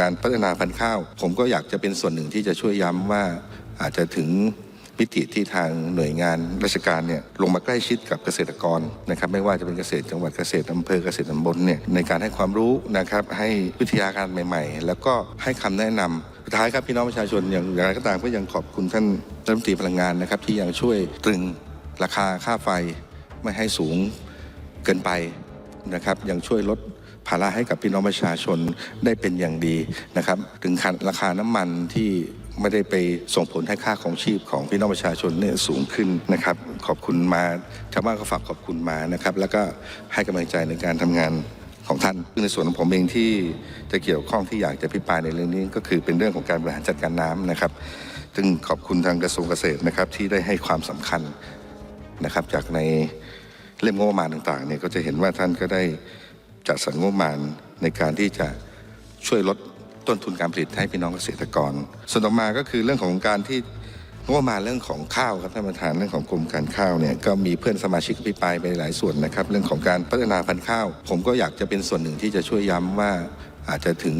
การพัฒนาพันธุ์ข้าว ผมก็อยากจะเป็นส่วนหนึ่งที่จะช่วยย้ำว่าอาจจะถึงมิติที่ทางหน่วยงานราชการเนี่ยลงมาใกล้ชิดกับเกษตรกรนะครับไม่ว่าจะเป็นเกษตรจังหวัดเกษตรอำเภอเกษตรตำบลเนี่ยในการให้ความรู้นะครับให้วิทยาการใหม่ ๆ แล้วก็ให้คำแนะนำสุดท้ายครับพี่น้องประชาชนอย่างไรก็ตามก็ยังขอบคุณท่านรัฐมนตรีพลังงานนะครับที่ยังช่วยตรึงราคาค่าไฟไม่ให้สูงเกินไปนะครับยังช่วยลด ภาระให้กับพี่น้องประชาชนได้เป็นอย่างดีนะครับ ถึงขันราคาน้ำมันที่ไม่ได้ไปส่งผลให้ค่าของชีพของพี่น้องประชาชนเนี่ยสูงขึ้นนะครับ ขอบคุณมาชาวบ้านก็ฝากขอบคุณมานะครับ แล้วก็ให้กำลังใจในการทำงานของท่านในส่วนของผมเองที่จะเกี่ยวข้องที่อยากจะพิปรายในเรื่องนี้ก็คือเป็นเรื่องของการบริหารจัดการน้ำนะครับ ซึ่งขอบคุณทางกระทรวงเกษตรนะครับที่ได้ให้ความสำคัญนะครับ จากในเล่มงบประมาณต่างๆเนี่ยก็จะเห็นว่าท่านก็ได้ จัดสรรงบประมาณในการที่จะช่วยลดต้นทุนการผลิตให้พี่น้องเกษตรกร ส่วนต่อมาก็คือเรื่องของการที่งบประมาณเรื่องของข้าวครับท่านประธานเรื่องของกรมการข้าวเนี่ยก็มีเพื่อนสมาชิกอภิปรายไปหลายส่วนนะครับ เรื่องของการพัฒนาพันธุ์ข้าว ผมก็อยากจะเป็นส่วนหนึ่งที่จะช่วยย้ำว่าอาจจะถึง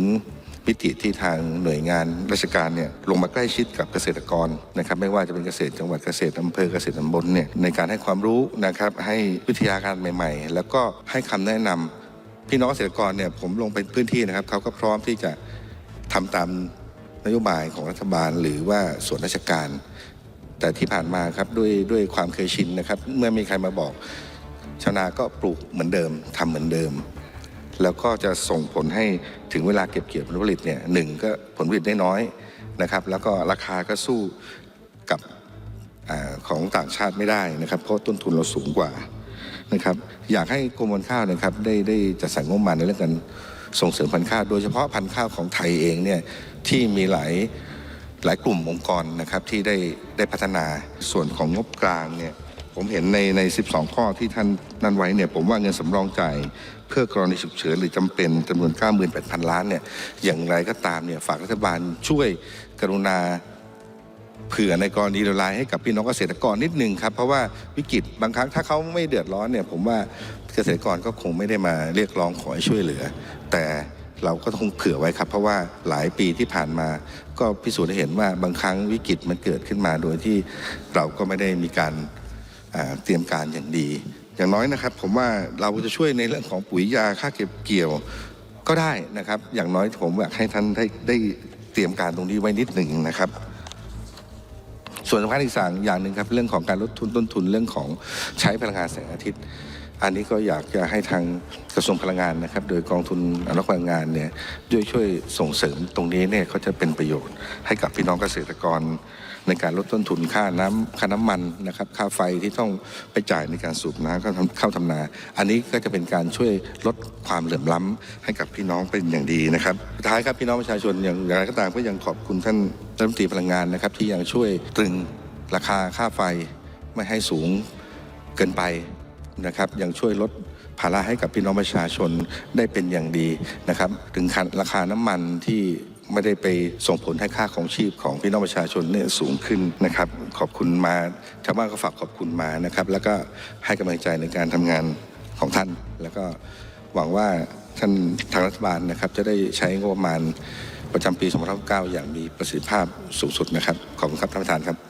มิติที่ทางหน่วยงานราชการเนี่ยลงมาใกล้ชิดกับเกษตรกรนะครับ ไม่ว่าจะเป็นเกษตรจังหวัดเกษตรอำเภอเกษตรตำบลเนี่ยในการให้ความรู้นะครับให้วิทยาการใหม่ ๆ แล้วก็ให้คำแนะนำ พี่น้องเกษตรกรเนี่ยผมลงไปพื้นที่นะครับเขาก็พร้อมที่จะทำตามนโยบายของรัฐบาลหรือว่าส่วนราชการ แต่ที่ผ่านมาครับด้วยด้วยความเคยชินนะครับ เมื่อมีใครมาบอกชาวนาก็ปลูกเหมือนเดิมทำเหมือนเดิม แล้วก็จะส่งผลให้ถึงเวลาเก็บเกี่ยวผลผลิตเนี่ยหนึ่งก็ผลผลิตได้น้อยนะครับ แล้วก็ราคาก็สู้กับอของต่างชาติไม่ได้นะครับ เพราะต้นทุนเราสูงกว่า นะครับอยากให้กรมการข้าวนะครับได้ได้จัดสรรงบประมาณในเรื่องการส่งเสริมพันธุ์ข้าวโดยเฉพาะพันธุ์ข้าวของไทยเองเนี่ยที่มีหลายหลายกลุ่มองค์กรนะครับที่ได้ได้พัฒนาส่วนของงบกลางเนี่ยผมเห็นในใน 12 ข้อที่ท่านนั่นไว้เนี่ยผมว่าเงินสำรองจ่ายเพื่อกรณีฉุกเฉินหรือจำเป็นจำนวน 98,000 ล้านเนี่ยอย่างไรก็ตามเนี่ยฝากรัฐบาลช่วยกรุณา เผื่อในกรณีเลวร้ายให้กับพี่น้องเกษตรกรนิดนึงครับ เพราะว่าวิกฤตบางครั้งถ้าเขาไม่เดือดร้อนเนี่ยผมว่าเกษตรกรก็คงไม่ได้มาเรียกร้องขอให้ช่วยเหลือ แต่เราก็ต้องเผื่อไว้ครับ เพราะว่าหลายปีที่ผ่านมา ก็พิสูจน์ให้เห็นว่าบางครั้งวิกฤตมันเกิดขึ้นมาโดยที่เราก็ไม่ได้มีการเตรียมการอย่างดี อย่างน้อยนะครับ ผมว่าเราจะช่วยในเรื่องของปุ๋ยยาค่าเก็บเกี่ยวก็ได้นะครับ อย่างน้อยผมอยากให้ท่านได้ได้เตรียมการตรงนี้ไว้นิดหนึ่งนะครับ ส่วนสำคัญอีกสั่งอย่างหนึ่งครับเรื่องของการลดทุนต้นทุนเรื่องของใช้พลังงานแสงอาทิตย์ อันนี้ก็อยากจะให้ทางกระทรวงพลังงานนะครับ โดยกองทุนอนุรักษ์พลังงานเนี่ยด้วยช่วยส่งเสริมตรงนี้เนี่ยก็จะเป็นประโยชน์ให้กับพี่น้องเกษตรกร ในการลดต้นทุนค่าน้ำค่าน้ำมันนะครับ ค่าไฟที่ต้องไปจ่ายในการสูบน้ำเข้าทำเข้าทำนา อันนี้ก็จะเป็นการช่วยลดความเหลื่อมล้ำให้กับพี่น้องเป็นอย่างดีนะครับสุดท้ายครับพี่น้องประชาชนอย่างไรก็ตามก็ยังขอบคุณท่านรัฐมนตรีพลังงานนะครับ ที่ยังช่วยตรึงราคาค่าไฟไม่ให้สูงเกินไปนะครับ ยังช่วยลดภาระให้กับพี่น้องประชาชนได้เป็นอย่างดีนะครับ ถึงขันราคาน้ำมันที่ไม่ได้ไปส่งผลให้ค่าของชีพของพี่น้องประชาชนเนี่ยสูงขึ้นนะครับ ขอบคุณมาชาวบ้านก็ฝากขอบคุณมานะครับ แล้วก็ให้กำลังใจในการทำงานของท่าน แล้วก็หวังว่าท่านทางรัฐบาลนะครับ จะได้ใช้งบประมาณ ประจำปี2569อย่างมีประสิทธิภาพสูงสุดนะครับขอบคุณครับท่านประธานครับ